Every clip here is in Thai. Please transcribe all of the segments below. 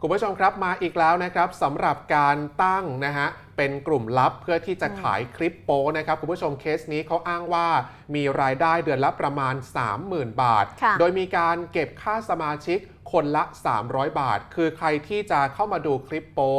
คุณผู้ชมครับมาอีกแล้วนะครับสำหรับการตั้งนะฮะเป็นกลุ่มลับเพื่อที่จะขายคลิปโป้นะครับคุณผู้ชมเคสนี้เขาอ้างว่ามีรายได้เดือนละประมาณ 30,000 บาทค่ะโดยมีการเก็บค่าสมาชิกคนละ 300 บาท คือใครที่จะเข้ามาดูคลิปโป้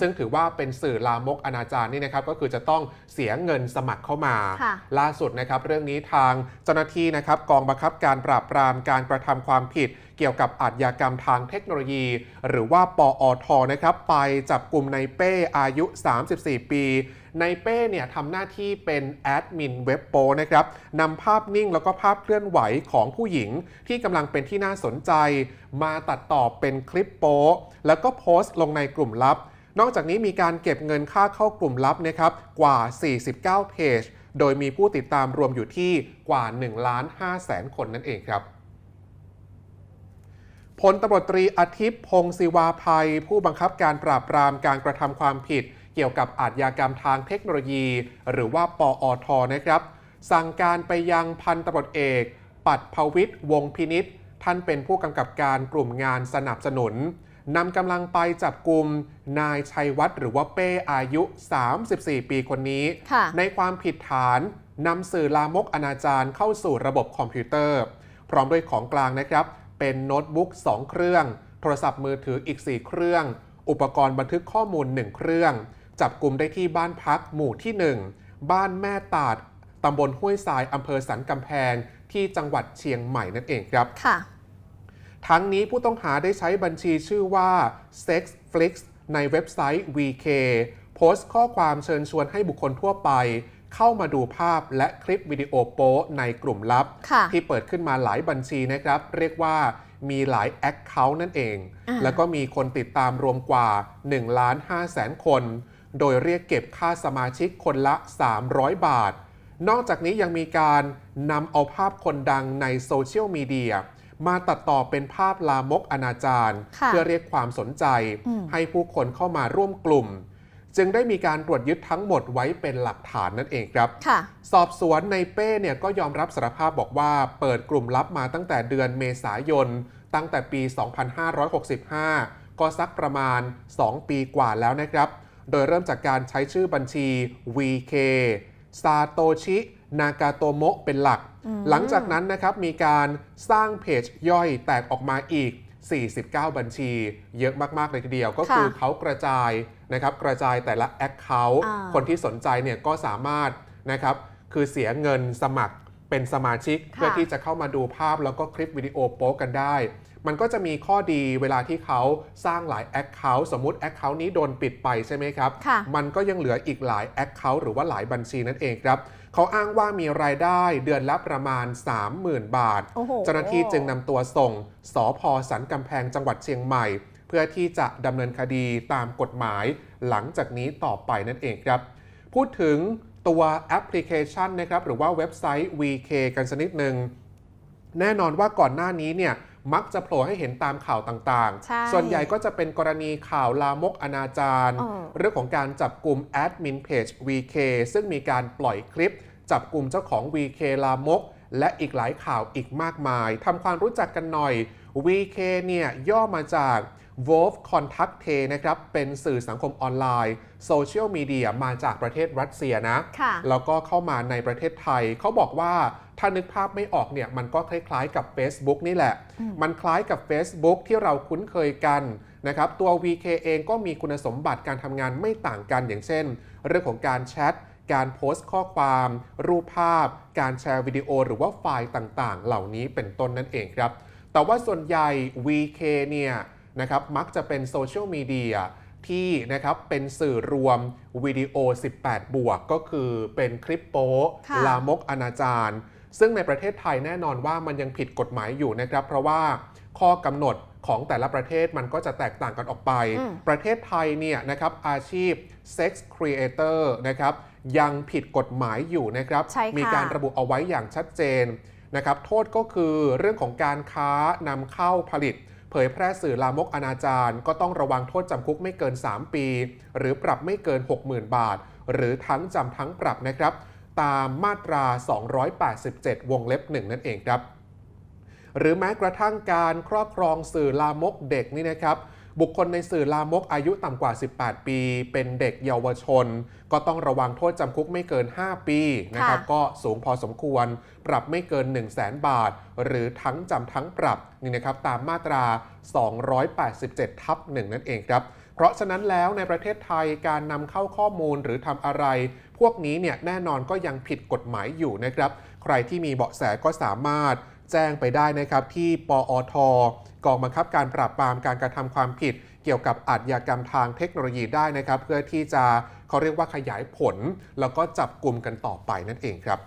ซึ่งถือว่าเป็นสื่อลามกอนาจารนี่นะครับก็คือจะต้องเสียเงินสมัครเข้ามาค่ะล่าสุดนะครับเรื่องนี้ทางเจ้าหน้าที่นะครับกองบังคับการปราบปรามการกระทำความผิดเกี่ยวกับอาชญากรรมทางเทคโนโลยี หรือว่าปออทนะครับไปจับกลุ่มในเป้อายุ 34 ปีในเป้เนี่ยทำหน้าที่เป็นแอดมินเว็บโปนะครับนำภาพนิ่งแล้วก็ภาพเคลื่อนไหวของผู้หญิง ที่กำลังเป็นที่น่าสนใจ มาตัดต่อเป็นคลิปโป๊แล้วก็โพสต์ลงในกลุ่มลับ นอกจากนี้มีการเก็บเงินค่าเข้ากลุ่มลับนะครับกว่า 49 เพจ โดยมีผู้ติดตามรวมอยู่ที่กว่า 1 ล้าน5แสนคนนั่นเองครับ พลตำรวจตรีอาทิตย์พงศิวาภัย ผู้บังคับการปราบปรามการกระทำความผิด เกี่ยวกับอาชญากรรมทางเทคโนโลยี หรือว่าปอทนะครับ สั่งการไปยังพันตำรวจเอก ปัดภวิทย์วงพินิษท่านเป็นผู้กำกับการกลุ่มงานสนับสนุนนำกำลังไปจับกลุ่มนายชัยวัฒน์หรือว่าเป้อายุ 34 ปีคนนี้ค่ะในความผิดฐานนำสื่อลามกอนาจารเข้าสู่ระบบคอมพิวเตอร์ พร้อมด้วยของกลางนะครับ เป็นโน้ตบุ๊ก2 เครื่อง โทรศัพท์มือถืออีก 4 เครื่อง อุปกรณ์บันทึกข้อมูล 1 เครื่อง จับกลุ่มได้ที่บ้านพักหมู่ที่ 1 บ้านแม่ตาดตำบลห้วยทรายอำเภอสันกำแพง ที่จังหวัดเชียงใหม่นั่นเองครับค่ะทั้งนี้ผู้ต้องหาได้ใช้บัญชีชื่อว่า Sexflix ในเว็บไซต์ VK โพสต์ข้อความเชิญชวนให้บุคคลทั่วไป เข้ามาดูภาพและคลิปวิดีโอโป๊ในกลุ่มลับค่ะที่เปิดขึ้นมาหลายบัญชีนะครับ เรียกว่ามีหลาย Account นั่นเองอ่าแล้วก็มีคนติดตามรวมกว่า1ล้าน5แสนคน โดยเรียกเก็บค่าสมาชิกคนละ 300 บาท นอกจากนี้ยังมีการนำเอาภาพคนดังในโซเชียลมีเดียมาตัดต่อเป็นภาพลามกอนาจารค่ะเพื่อเรียกความสนใจอืมให้ผู้คนเข้ามาร่วมกลุ่ม จึงได้มีการตรวจยึดทั้งหมดไว้เป็นหลักฐานนั่นเองครับค่ะสอบสวนในเป้เนี่ยก็ยอมรับสารภาพบอกว่าเปิดกลุ่มลับมาตั้งแต่เดือนเมษายน ตั้งแต่ปี 2565 ก็สักประมาณ 2 ปีกว่าแล้วนะครับ โดยเริ่มจากการใช้ชื่อบัญชี VK ซาโตชินากาโตโมะเป็นหลักอืมหลังจากนั้นนะครับมีการสร้างเพจย่อยแตกออกมาอีก 49 บัญชี เยอะมาก ๆ เลยทีเดียว ก็คือค่ะเขากระจายนะครับกระจายแต่ละ Account อ่าคนที่สนใจเนี่ยก็สามารถนะครับคือเสียเงินสมัครเป็นสมาชิกค่ะเพื่อที่จะเข้ามาดูภาพแล้วก็คลิปวิดีโอโป๊กันได้ มันก็จะมีข้อดีเวลาที่เขาสร้างหลาย Account สมมุติ Account นี้โดนปิดไปใช่ไหมครับค่ะมันก็ยังเหลืออีกหลาย Account หรือว่าหลายบัญชีนั่นเองครับเขาอ้างว่ามีรายได้เดือนละประมาณ 30,000 บาทโอ้โหเจ้าหน้าที่จึงนำตัวส่งสอพอสันกำแพงจังหวัดเชียงใหม่ เพื่อที่จะดำเนินคดีตามกฎหมายหลังจากนี้ต่อไปนั่นเองครับ พูดถึงตัวแอปพลิเคชันนะครับหรือว่าเว็บไซต์ VK กันสักนิดหนึ่งแน่นอนว่าก่อนหน้านี้เนี่ย มักจะโผล่ให้เห็นตามข่าวต่างใช่ๆส่วนใหญ่ก็จะเป็นกรณีข่าวลามกอนาจารเออเรื่องของการจับกลุ่มแอดมินเพจ VK ซึ่งมีการปล่อยคลิป จับกลุ่มเจ้าของ VK ลามก และอีกหลายข่าวอีกมากมายทำความรู้จักกันหน่อย VK เนี่ยย่อมาจาก Wolf Contact T นะครับ เป็นสื่อสังคมออนไลน์โซเชียลมีเดียมาจากประเทศรัสเซียนะค่ะแล้วก็เข้ามาในประเทศไทย เขาบอกว่าถ้านึกภาพไม่ออกเนี่ย มันก็คล้ายๆกับ Facebook นี่แหละ มันคล้ายกับ Facebook ที่เราคุ้นเคยกันนะครับ ตัว VK เองก็มีคุณสมบัติการทำงานไม่ต่างกันอย่างเช่น เรื่องของการแชทการโพสต์ข้อความ รูปภาพ การแชร์วิดีโอ หรือว่าไฟล์ต่างๆ เหล่านี้เป็นต้นนั่นเองครับ แต่ว่าส่วนใหญ่ VK เนี่ยนะครับมักจะเป็นโซเชียลมีเดียที่นะครับเป็นสื่อรวมวิดีโอ 18 บวก ก็คือเป็นคลิปโป๊ค่ะลามกอนาจารซึ่งในประเทศไทยแน่นอนว่ามันยังผิดกฎหมายอยู่นะครับ เพราะว่าข้อกำหนดของแต่ละประเทศมันก็จะแตกต่างกันออกไปอืมประเทศไทยเนี่ยนะครับอาชีพ Sex Creator นะครับยังผิดกฎหมายอยู่นะครับใช่ค่ะมีการระบุเอาไว้อย่างชัดเจน นะครับโทษก็คือเรื่องของการค้านำเข้าผลิต เผยแพร่สื่อลามกอนาจารก็ต้องระวังโทษจำคุกไม่เกิน 3 ปี หรือปรับไม่เกิน 60,000 บาท หรือทั้งจำทั้งปรับนะครับ ตามมาตรา 287 วงเล็บ 1 นั่นเองครับ หรือแม้กระทั่งการครอบครองสื่อลามกเด็กนี่นะครับ บุคคลในสื่อลามกอายุต่ำกว่า 18 ปี เป็นเด็กเยาวชน ก็ต้องระวังโทษจำคุกไม่เกิน 5 ปีนะครับค่ะก็สูงพอสมควร ปรับไม่เกิน 1 0 0 0 0แบาท หรือทั้งจำทั้งปรับนี่นะครับตามมาตรา 287 ทับ1นั่นเองครับเพราะฉะนั้นแล้วในประเทศไทยการนำเข้าข้อมูลหรือทำอะไร พวกนี้เนี่ยแน่นอนก็ยังผิดกฎหมายอยู่นะครับ ใครที่มีเบาะแสก็สามารถ แจ้งไปได้นะครับที่ปอทกองบังคับการปราบปรามการกระทำความผิด เกี่ยวกับอาชญากรรมทางเทคโนโลยีได้นะครับ เพื่อที่จะเขาเรียกว่าขยายผล แล้วก็จับกลุ่มกันต่อไปนั่นเองครับ